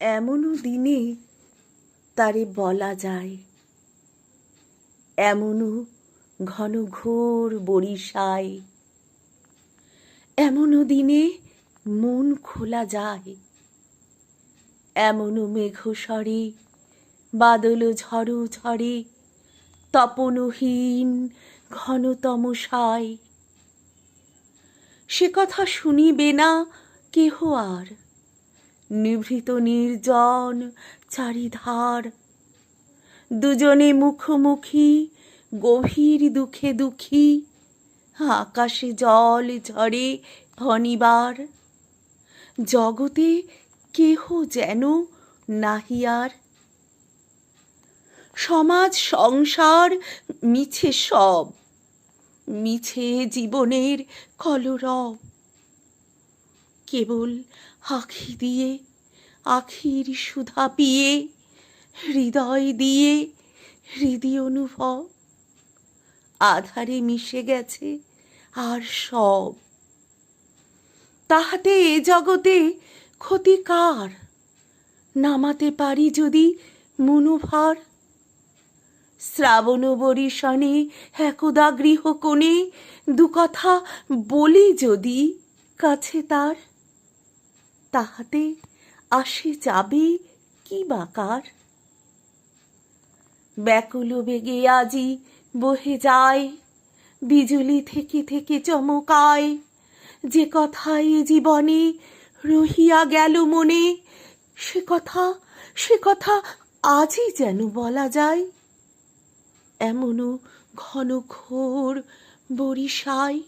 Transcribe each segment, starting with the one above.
এমনও দিনে তারে বলা যায়। এমনও ঘন ঘোর বরিশায়। এমনও দিনে মন খোলা যায়। এমনও মেঘস্বরে বাদল ঝড়ো ঝরে তপনহীন ঘনতম সায় সে কথা শুনিবে না কেহ আর। নিভৃত নির্জন চারিধার। দুজনে মুখোমুখি, গভীর দুঃখে দুঃখী, আকাশে জল ঝরে অনিবার জগতে কেহ যেন নাহিয়ার সমাজ, সংসার মিছে সব, মিছে জীবনের কলরব। কেবল আখি দিয়ে, আখির সুধা পিয়ে, হৃদয় দিয়ে হৃদি অনুভব। আধারে মিশে গেছে আর সব। তাহাতে এ জগতে ক্ষতিকার নামাতে পারি যদি মনোভার? শ্রাবণ বরিশনে একদা গৃহকোণে দু কথা বলি যদি কাছে তার? তাহাতে আসে যাবে কি বাকার ব্যাকুল বেগে আজি বহে যায়, বিজুলি থেকে থেকে চমকায়। যে কথায় এ জীবনে রহিয়া গেল মনে, সে কথা সে কথা আজই যেন বলা যায়। এমনও ঘন ঘোর বরিশায়,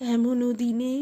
এমনও দিনে